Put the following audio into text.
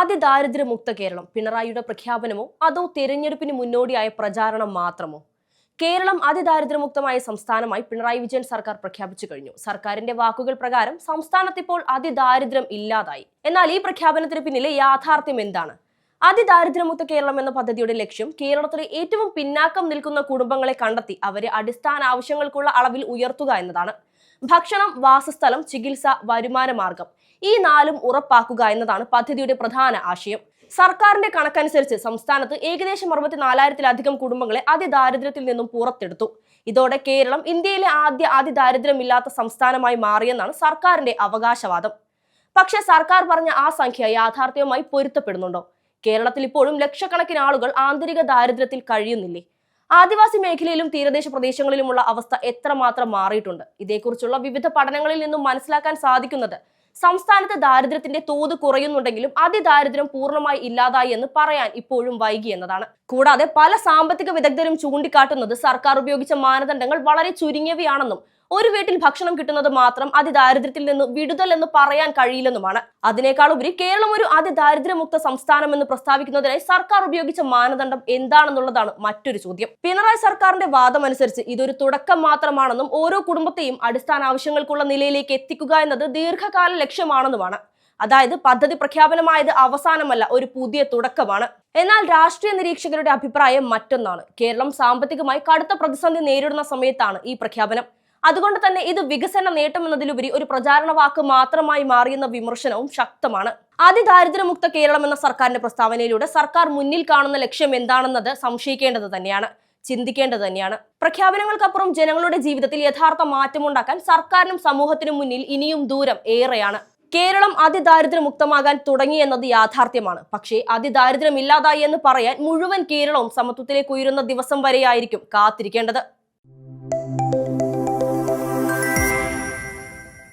അതിദാരിദ്ര്യമുക്ത കേരളം. പിണറായിയുടെ പ്രഖ്യാപനമോ അതോ തെരഞ്ഞെടുപ്പിന് മുന്നോടിയായ പ്രചാരണം മാത്രമോ? കേരളം അതിദാരിദ്ര്യമുക്തമായ സംസ്ഥാനമായി പിണറായി വിജയൻ സർക്കാർ പ്രഖ്യാപിച്ചു കഴിഞ്ഞു. സർക്കാരിന്റെ വാക്കുകൾ പ്രകാരം സംസ്ഥാനത്ത് ഇപ്പോൾ അതിദാരിദ്ര്യം ഇല്ലാതായി. എന്നാൽ ഈ പ്രഖ്യാപനത്തിന് പിന്നിലെ യാഥാർത്ഥ്യം എന്താണ്? അതിദാരിദ്ര്യമുക്ത കേരളം എന്ന പദ്ധതിയുടെ ലക്ഷ്യം കേരളത്തിലെ ഏറ്റവും പിന്നാക്കം നിൽക്കുന്ന കുടുംബങ്ങളെ കണ്ടെത്തി അവരെ അടിസ്ഥാന ആവശ്യങ്ങൾക്കുള്ള അളവിൽ ഉയർത്തുക എന്നതാണ്. ഭക്ഷണം വാസസ്ഥലം ചികിത്സ വരുമാന മാർഗം ഈ നാലും ഉറപ്പാക്കുക എന്നതാണ് പദ്ധതിയുടെ പ്രധാന ആശയം. സർക്കാരിന്റെ കണക്കനുസരിച്ച് സംസ്ഥാനത്ത് ഏകദേശം അറുപത്തിനാലായിരത്തിലധികം കുടുംബങ്ങളെ അതിദാരിദ്ര്യത്തിൽ നിന്നും പുറത്തെടുത്തു. ഇതോടെ കേരളം ഇന്ത്യയിലെ ആദ്യ അതിദാരിദ്ര്യമില്ലാത്ത സംസ്ഥാനമായി മാറിയെന്നാണ് സർക്കാരിന്റെ അവകാശവാദം. പക്ഷെ സർക്കാർ പറഞ്ഞ ആ സംഖ്യ യാഥാർത്ഥ്യവുമായി പൊരുത്തപ്പെടുന്നുണ്ടോ? കേരളത്തിൽ ഇപ്പോഴും ലക്ഷക്കണക്കിന് ആളുകൾ ആന്തരിക ദാരിദ്ര്യത്തിൽ കഴിയുന്നില്ലേ? ആദിവാസി മേഖലയിലും തീരദേശ പ്രദേശങ്ങളിലുമുള്ള അവസ്ഥ എത്രമാത്രം മാറിയിട്ടുണ്ട്? ഇതേക്കുറിച്ചുള്ള വിവിധ പഠനങ്ങളിൽ നിന്നും മനസ്സിലാക്കാൻ സാധിക്കുന്നത് സംസ്ഥാനത്ത് ദാരിദ്ര്യത്തിന്റെ തോത് കുറയുന്നുണ്ടെങ്കിലും അതിദാരിദ്ര്യം പൂർണമായി ഇല്ലാതായി എന്ന് പറയാൻ ഇപ്പോഴും വൈകി എന്നതാണ്. കൂടാതെ പല സാമ്പത്തിക വിദഗ്ധരും ചൂണ്ടിക്കാട്ടുന്നത് സർക്കാർ ഉപയോഗിച്ച മാനദണ്ഡങ്ങൾ വളരെ ചുരുങ്ങിയവയാണെന്നും ഒരു വീട്ടിൽ ഭക്ഷണം കിട്ടുന്നത് മാത്രം അതിദാരിദ്ര്യത്തിൽ നിന്ന് വിടുതൽ എന്ന് പറയാൻ കഴിയില്ലെന്നുമാണ്. അതിനേക്കാൾ ഉപരി കേരളം ഒരു അതിദാരിദ്ര്യമുക്ത സംസ്ഥാനമെന്ന് പ്രസ്താവിക്കുന്നതിനായി സർക്കാർ ഉപയോഗിച്ച മാനദണ്ഡം എന്താണെന്നുള്ളതാണ് മറ്റൊരു ചോദ്യം. പിണറായി സർക്കാരിന്റെ വാദം അനുസരിച്ച് ഇതൊരു തുടക്കം മാത്രമാണെന്നും ഓരോ കുടുംബത്തെയും അടിസ്ഥാന ആവശ്യങ്ങൾക്കുള്ള നിലയിലേക്ക് എത്തിക്കുക എന്നത് ദീർഘകാല ലക്ഷ്യമാണെന്നുമാണ്. അതായത് പദ്ധതി പ്രഖ്യാപനമായത് അവസാനമല്ല ഒരു പുതിയ തുടക്കമാണ്. എന്നാൽ രാഷ്ട്രീയ നിരീക്ഷകരുടെ അഭിപ്രായം മറ്റൊന്നാണ്. കേരളം സാമ്പത്തികമായി കടുത്ത പ്രതിസന്ധി നേരിടുന്ന സമയത്താണ് ഈ പ്രഖ്യാപനം. അതുകൊണ്ട് തന്നെ ഇത് വികസന നേട്ടമെന്നതിലുപരി ഒരു പ്രചാരണ വാക്ക് മാത്രമായി മാറിയെന്ന വിമർശനവും ശക്തമാണ്. അതിദാരിദ്ര്യമുക്ത കേരളം എന്ന സർക്കാരിന്റെ പ്രസ്താവനയിലൂടെ സർക്കാർ മുന്നിൽ കാണുന്ന ലക്ഷ്യം എന്താണെന്നത് സംശയിക്കേണ്ടത് തന്നെയാണ് ചിന്തിക്കേണ്ടത് തന്നെയാണ്. പ്രഖ്യാപനങ്ങൾക്കപ്പുറം ജനങ്ങളുടെ ജീവിതത്തിൽ യഥാർത്ഥ മാറ്റമുണ്ടാക്കാൻ സർക്കാരിനും സമൂഹത്തിനും മുന്നിൽ ഇനിയും ദൂരം ഏറെയാണ്. കേരളം അതിദാരിദ്ര്യമുക്തമാകാൻ തുടങ്ങി എന്നത് യാഥാർത്ഥ്യമാണ്. പക്ഷേ അതിദാരിദ്ര്യം ഇല്ലാതായി എന്ന് പറയാൻ മുഴുവൻ കേരളവും സമത്വത്തിലേക്ക് ഉയരുന്ന ദിവസം വരെയായിരിക്കും കാത്തിരിക്കേണ്ടത്.